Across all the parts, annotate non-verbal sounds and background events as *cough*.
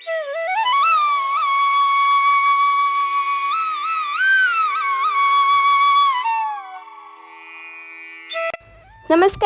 La.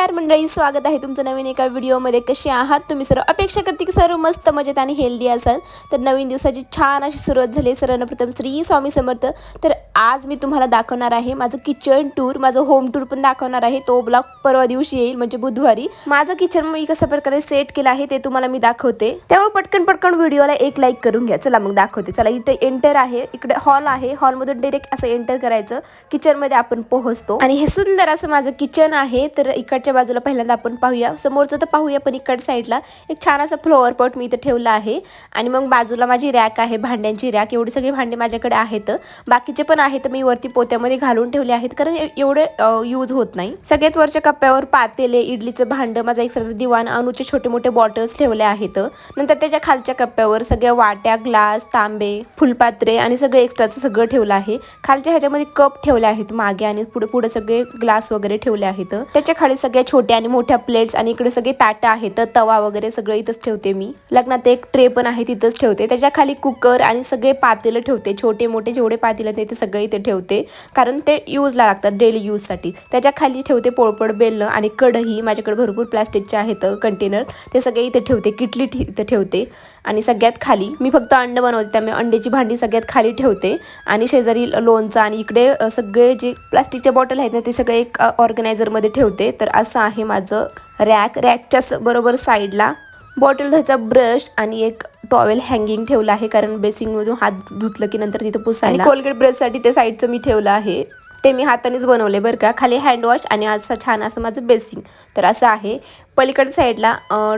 नमस्कार मंडळी स्वागत आहे तुमचं नवीन एका व्हिडिओमध्ये. कसे आहात तुम्ही? सर्व अपेक्षा करते की सर्व मस्त मजेत आणि हेल्दी असाल. तर नवीन दिवसाची छान अशी सुरुवात झाली सर्वप्रथम श्री स्वामी समर्थ. तर आज मी तुम्हाला दाखवणार आहे माझं किचन टूर माझं होम टूर पण दाखवणार आहे. तो ब्लॉग परवा दिवशी येईल म्हणजे बुधवारी. माझं किचन मी कशा प्रकारे सेट केलं आहे ते तुम्हाला मी दाखवते. त्यामुळे पटकन पटकन व्हिडिओला एक लाईक करून घ्या. चला मग दाखवते. चला इथे एंटर आहे. इकडे हॉल आहे. हॉलमधून डायरेक्ट असं एंटर करायचं. किचनमध्ये आपण पोहोचतो. आणि हे सुंदर असं माझं किचन आहे. तर इकडच्या बाजूला पहिल्यांदा आपण पाहूया. समोरचं तर पाहूया पण इकड साईडला. एक छान असं फ्लोअर पॉट मी इथं ठेवलं आहे. आणि मग बाजूला माझी रॅक आहे भांड्यांची रॅक एवढी सगळी भांडे माझ्याकडे आहेत. बाकीचे पण आहेत मी वरती पोत्यामध्ये घालून ठेवले आहेत कारण एवढे यूज होत नाही. सगळ्यात वरच्या कप्प्यावर पातेले इडलीचं भांडं माझा एक्स्ट्राचं दिवाण अनुचे छोटे मोठे बॉटल्स ठेवले आहेत. नंतर त्याच्या खालच्या कप्प्यावर सगळ्या वाट्या ग्लास तांबे फुलपात्रे आणि सगळं एक्स्ट्राचं सगळं ठेवलं आहे. खालच्या ह्याच्यामध्ये कप ठेवले आहेत मागे आणि पुढे पुढे सगळे ग्लास वगैरे ठेवले आहेत. त्याच्याखाली सगळ्या छोट्या आणि मोठ्या प्लेट्स आणि इकडे सगळे ताटं आहेत तवा वगैरे सगळं इथंच ठेवते मी. लग्नात एक ट्रे पण आहे तिथंच ठेवते. त्याच्याखाली कुकर आणि सगळे पातेलं ठेवते. छोटे मोठे जेवढे पातेलं ते ते सगळे इथे ठेवते. कारण ते यूजला लागतात डेली यूजसाठी त्याच्याखाली ठेवते पोळपड बेलणं आणि कढई. माझ्याकडे भरपूर प्लास्टिकचे आहेत कंटेनर ते सगळे इथे ठेवते किटली ठे- इथे ठेवते. आणि सगळ्यात खाली मी फक्त अंड बनवते त्यामुळे अंड्याची भांडी सगळ्यात खाली ठेवते. आणि शेजारी लोणचं आणि इकडे सगळे जे प्लास्टिकच्या बॉटल आहेत ना ते सगळे एक ऑर्गनायझरमध्ये ठेवते. तर असं आहे माझं रॅक रॅकच्या बरोबर साईडला बॉटल धुवायचा ब्रश आणि एक टॉवेल हँगिंग ठेवलं आहे. कारण बेसिंगमधून हात धुतलं की नंतर तिथं पुसायला. कोलगेट ब्रशसाठी ते साईडचं मी ठेवलं आहे. ते मी हातानेच बनवले बरं का. खाली हँडवॉश आणि असं छान असं माझं बेसिंग तर असं आहे. पलीकड साईडला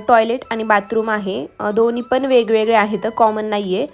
टॉयलेट आणि बाथरूम आहे. दोन्ही पण वेगवेगळे आहेत. कॉमन नाही आहे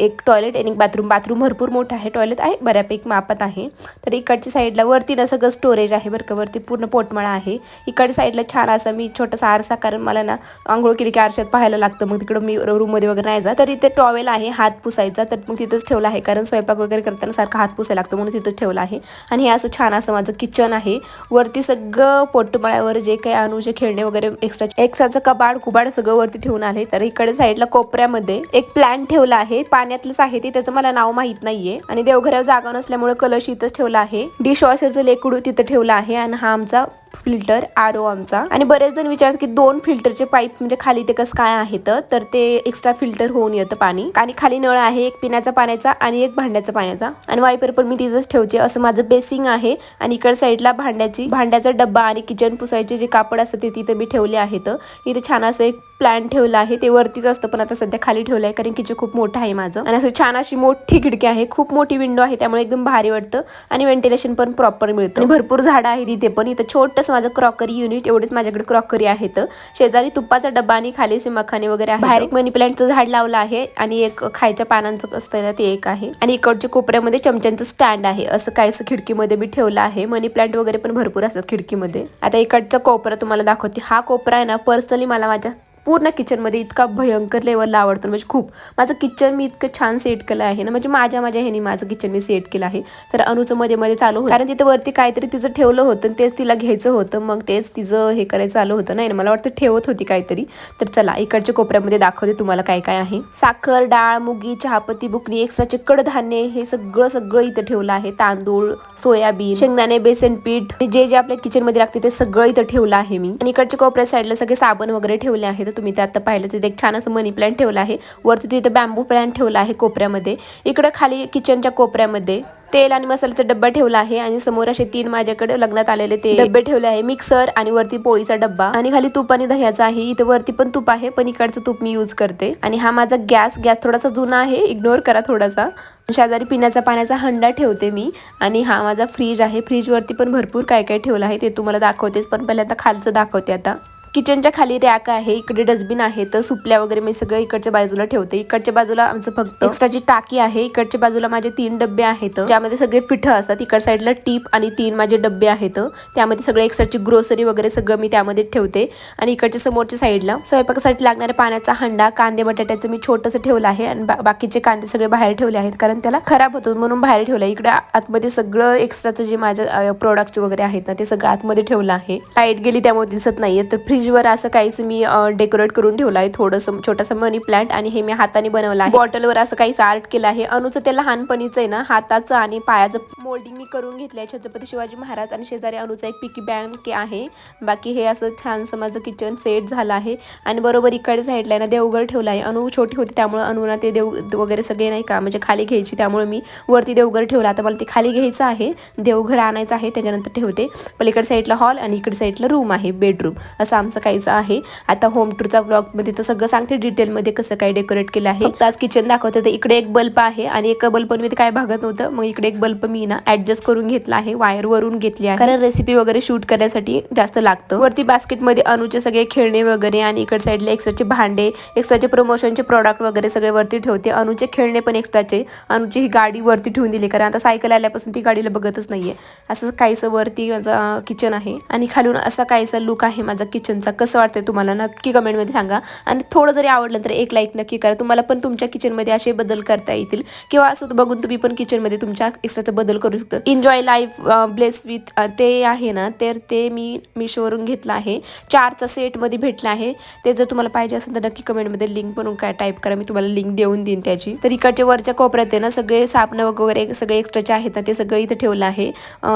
एक टॉयलेट आणि एक बाथरूम बाथरूम भरपूर मोठं आहे. टॉयलेट आहे बऱ्यापैकी मापात आहे. तर इकडच्या साईडला वरती ना सगळं स्टोरेज आहे बरं का. वरती पूर्ण पोटमाळा आहे. इकडच्या साईडला छान असा मी छोटासा आरसा कारण मला ना आंघोळ केली की आरशात पाहायला लागतं. मग तिकडं मी रूममध्ये वगैरे नाही जा तर इथे टॉवेल आहे हात पुसायचा. तर मग तिथंच ठेवला आहे. कारण स्वयंपाक वगैरे करताना सारखा हात पुसायला लागतो. म्हणून तिथंच ठेवला आहे. आणि हे असं छान असं माझं किचन आहे. वरती सगळं पोटमाळ्यावर जे काही अनुजे खेळणे वगैरे एक्स्ट्रा एक्स्ट्राचं कबाड कुबाड सगळं वरती ठेवून आले. तर इकडे साईडला कोपऱ्यामध्ये एक प्लॅन ठेवला आहे. पाण्यातलंच आहे ते त्याचं मला नाव माहीत नाहीये. आणि देवघरावर जागा नसल्यामुळे कलश इथंच ठेवला आहे. डिश वॉशरचं लेकडू तिथं ठेवलं आहे आणि हा आमचा फिल्टर आर ओ आमचा. आणि बरेच जण विचारतात की दोन फिल्टरचे पाईप म्हणजे खाली ते कसं काय आहेत तर? ते एक्स्ट्रा फिल्टर होऊन येतं पाणी. आणि खाली नळ आहे एक पिण्याचा पाण्याचा आणि एक भांड्याचा पाण्याचा. आणि वायपर पण मी तिथंच ठेवते. असं माझं बेसिंग आहे. आणि इकड साईडला भांड्याची भांड्याचा डब्बा आणि किचन पुसायचे जे कापड असतं ते तिथं मी ठेवले आहेत. इथे छान असं एक प्लॅन ठेवला आहे. ते वरतीच असतं पण आता सध्या खाली ठेवलं आहे कारण किचन खूप मोठं आहे माझं. आणि असं छान अशी मोठी खिडकी आहे. खूप मोठी विंडो आहे त्यामुळे एकदम भारी वाटतं. आणि व्हेंटिलेशन पण प्रॉपर मिळतं. आणि भरपूर झाडं आहेत इथे पण. इथं छोटंसं माझं क्रॉकरी युनिट एवढेच माझ्याकडे क्रॉकरी आहेत. शेजारी तुपाचा डब्बा आणि खाली सिमाखाने वगैरे आहे बाहेर एक मनी प्लांटचं झाड लावलं आहे आणि एक खायच्या पानांचं असतं ना ते एक आहे. आणि इकडच्या कोपऱ्यामध्ये चमच्यांचं स्टँड आहे. असं काय असं खिडकीमध्ये मी ठेवलं आहे. मनी प्लांट वगैरे पण भरपूर असतात खिडकीमध्ये. आता इकडचा कोपरा तुम्हाला दाखवते. हा कोपरा आहे ना पर्सनली मला माझ्या पूर्ण किचनमध्ये इतका भयंकर लेवलला आवडतो. म्हणजे खूप. माझं किचन मी इतकं छान सेट केलं आहे ना. म्हणजे माझ्या माझ्या ह्यानी माझं किचन मी सेट केलं आहे. तर अनुचं मध्ये मध्ये चालू होतं. कारण तिथं वरती काहीतरी तिचं ठेवलं होतं. आणि तेच तिला घ्यायचं होतं. मग तेच तिचं हे करायचं चालू होतं. नाही ना. मला वाटतं ठेवत होती काहीतरी. तर चला इकडच्या कोपऱ्यामध्ये दाखवते तुम्हाला काय काय आहे. साखर डाळ मुगी चहापत्ती बुकणी एक्स्ट्राचे कडधान्य हे सगळं सगळं इथं ठेवलं आहे. तांदूळ सोयाबीन शेंगदाणे बेसन पीठ. जे जे आपल्या किचनमध्ये लागते ते सगळं इथं ठेवलं आहे मी. आणि इकडच्या कोपऱ्या साईडला सगळे साबण वगैरे ठेवले आहेत. तर तुम्ही ते आता पाहिलं तिथे एक छान असं मनी प्लॅन ठेवला आहे. वरती तिथे बॅम्बू प्लॅन ठेवला आहे कोपऱ्यामध्ये. इकडं खाली किचनच्या कोपऱ्यामध्ये तेल आणि मसाल्याचा डब्बा ठेवला आहे आणि समोर असे तीन माझ्याकडे लग्नात आलेले ते डब्बे ठेवले आहे. मिक्सर आणि वरती पोळीचा डब्बा. आणि खाली तूप आणि दह्याचा आहे. इथे वरती पण तूप आहे पण इकडचं तूप मी यूज करते. आणि हा माझा गॅस गॅस थोडासा जुना आहे. इग्नोर करा थोडासा. शेजारी पिण्याचा पाण्याचा हंडा ठेवते मी. आणि हा माझा फ्रीज आहे. फ्रीजवरती पण भरपूर काय काय ठेवलं आहे ते तुम्हाला दाखवतेच पण पहिल्यांदा खालचं दाखवते आता. किचनच्या खाली रॅक आहे इकडे डस्टबिन आहे तर सुपल्या वगैरे मी सगळं इकडच्या बाजूला ठेवते. इकडच्या बाजूला आमचं फक्त एक्स्ट्राची टाकी आहे इकडच्या बाजूला माझे तीन डबे आहेत. ज्यामध्ये सगळे पिठं असतात इकड साईडला टीप आणि तीन माझे डबे आहेत. त्यामध्ये सगळे एक्स्ट्राची ग्रोसरी वगैरे सगळं मी त्यामध्ये ठेवते. आणि इकडच्या समोरच्या साईडला स्वयंपाकासाठी लागणाऱ्या पाण्याचा हंडा कांदे बटाट्याचं मी छोटंसं ठेवलं आहे आणि बा- बाकीचे कांदे सगळे बाहेर ठेवले आहेत कारण त्याला खराब होतो म्हणून बाहेर ठेवलं इकडे आतमध्ये सगळं एक्स्ट्राचं जे माझ्या प्रोडक्ट्स वगैरे आहेत ना ते सगळं आतमध्ये ठेवलं आहे. लाइट गेली त्यामुळे दिसत नाहीये तर फ्रीज स्टेजवर असं काहीच मी डेकोरेट करून ठेवलं आहे. थोडंसं छोटंसं मनी प्लांट आणि हे मी हाताने बनवलं आहे. बॉटलवर असं काहीच आर्ट केलं आहे. अनुचं ते लहानपणीचं आहे ना हाताचं आणि पायाचं मोल्डिंग मी करून घेतलं आहे छत्रपती शिवाजी महाराज आणि शेजारी अनुचा एक पिकी बँक आहे. बाकी हे असं छानसं माझं किचन सेट झालं आहे. आणि बरोबर इकडे साईडला आहे ना देवघर ठेवलं आहे. अनु छोटी होती त्यामुळे अनुना ते देव वगैरे सगळे नाही का म्हणजे खाली घ्यायची त्यामुळे मी वरती देवघर ठेवलं. आता मला ते खाली घ्यायचं आहे. देवघर आणायचं आहे त्याच्यानंतर ठेवते. पलीकडे साईडला हॉल आणि इकडे साईडला रूम आहे बेडरूम असं आमचं काहीच आहे. आता होम टूरचा ब्लॉगमध्ये तर सगळं सांगते डिटेलमध्ये कसं काय डेकोरेट केलं आहे. आज किचन दाखवते तर इकडे एक बल्ब आहे आणि एका बल्बमध्ये काय भागत नव्हतं. मग इकडे एक बल्ब मी ना ऍडजस्ट करून घेतला आहे वायर वरून घेतली आहे. कारण रेसिपी वगैरे शूट करण्यासाठी जास्त लागतं. वरती बास्केटमध्ये अनुचे सगळे खेळणे वगैरे आणि इकडे साईडला एक्स्ट्राचे भांडे एक्स्ट्राचे प्रमोशनचे प्रॉडक्ट वगैरे सगळे वरती ठेवते. अनुचे खेळणे पण एक्स्ट्राचे अनुची ही गाडी वरती ठेवून दिली. कारण आता सायकल आल्यापासून ती गाडीला बघतच नाहीये. असं काहीसं वरती माझं किचन आहे. आणि खालून असा काहीसा लुक आहे माझा किचनचा कसं वाटतंय तुम्हाला? नक्की कमेंटमध्ये सांगा. आणि थोडं जरी आवडलं तर एक लाईक नक्की करा. तुम्हाला पण तुमच्या किचनमध्ये असे बदल करता येतील. किंवा असं बघून तुम्ही पण किचनमध्ये तुमच्या एक्स्ट्राचा बदल करू शकता. एन्जॉय लाईफ ब्लेस विथ ते आहे ना तर ते मी मिशोवरून घेतलं आहे. चारचा सेटमध्ये भेटला आहे. ते जर तुम्हाला पाहिजे असेल तर नक्की कमेंटमध्ये लिंक म्हणून काय टाईप करा. मी तुम्हाला लिंक देऊन देईन त्याची. तर इकडच्या वरच्या कोपऱ्यात आहे ना सगळे साबणं वगैरे सगळे एक्स्ट्राचे आहेत ना ते सगळं इथं ठेवलं आहे.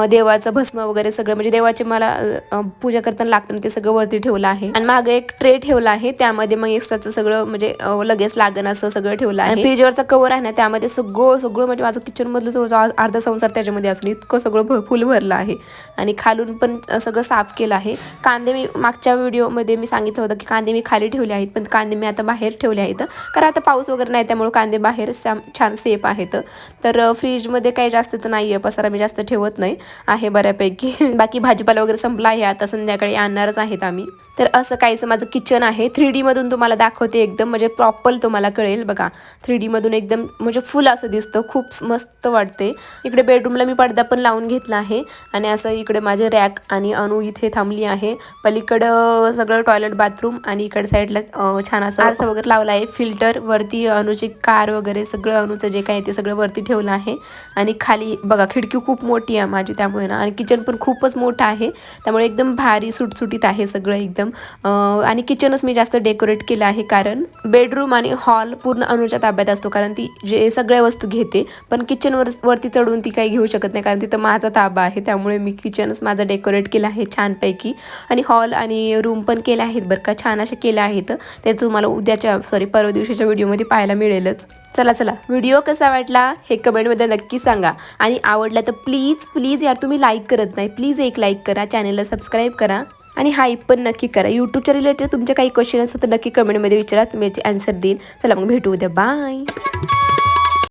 देवाचं भस्म वगैरे सगळं म्हणजे देवाचे मला पूजा करताना लागतं ते सगळं वरती ठेवलं आहे. आणि मागे एक ट्रे ठेवला आहे. त्यामध्ये मग एक्स्ट्राचं सगळं म्हणजे लगेच लागण असं सगळं ठेवलं आहे. फ्रीजवरचा कवर आहे ना त्यामध्ये सगळं सगळं म्हणजे माझं किचन मधलं अर्धा संसार त्याच्यामध्ये असेल इतकं सगळं भ- फुल भरलं आहे. आणि खालून पण सगळं साफ केलं आहे. कांदे मी मागच्या व्हिडिओमध्ये मी सांगितलं होतं की कांदे मी खाली ठेवले आहेत पण कांदे मी आता बाहेर ठेवले आहेत. कारण आता पाऊस वगैरे नाही त्यामुळे कांदे बाहेर छान सेफ आहेत. तर फ्रीजमध्ये काही जास्तच नाही आहे पसारा मी जास्त ठेवत नाही आहे बऱ्यापैकी. *laughs* बाकी भाजीपाला वगैरे संपला आहे आता संध्याकाळी आणणारच आहेत आम्ही. तर असं काहीसं माझं किचन आहे. थ्री डीमधून तुम्हाला दाखवते एकदम म्हणजे प्रॉपर तुम्हाला कळेल बघा. थ्री डीमधून एकदम म्हणजे फुल असं दिसतं. खूप मस्त वाटते. इकडे बेडरूम बेडरूमला मी पडदा पण लावून घेतला आहे. आणि असं इकडे माझे रॅक आणि अनु इथे थांबली आहे. पलीकडं सगळं टॉयलेट बाथरूम आणि इकडे साईडला छान असं आरसा वगैरे लावला आहे. फिल्टर वरती अनुची कार वगैरे सगळं अनुचं जे काही आहे ते सगळं वरती ठेवलं आहे. आणि खाली बघा खिडकी खूप मोठी आहे माझी त्यामुळे ना. आणि किचन पण खूपच मोठं आहे. त्यामुळे एकदम भारी सुटसुटीत आहे सगळं एकदम. आणि किचनच मी जास्त डेकोरेट केलं आहे कारण बेडरूम आणि हॉल पूर्ण अनुच्या ताब्यात असतो. कारण ती जे सगळ्या वस्तू घेते पण किचनवर वरती चढून ती काही घेऊ शकत नाही कारण तिथं माझा ताबा आहे. त्यामुळे मी किचनच माझं डेकोरेट केलं आहे छानपैकी. आणि हॉल आणि रूम पण केले आहेत बरं का छान असे केले आहेत. ते तुम्हाला उद्याच्या सॉरी परवा दिवशीच्या व्हिडिओमध्ये पाहायला मिळेलच. चला चला व्हिडिओ कसा वाटला हे कमेंटमध्ये नक्की सांगा. आणि आवडला तर प्लीज प्लीज यार तुम्ही लाईक करत नाही. प्लीज एक लाईक करा चॅनलला सबस्क्राईब करा. आणि हाईप पण नक्की करा. यूट्यूबच्या रिलेटेड तुमचे काही क्वेश्चन असतात तर नक्की कमेंटमध्ये विचारा तुम्ही याचे आन्सर देईन चला मग भेटू उद्या. बाय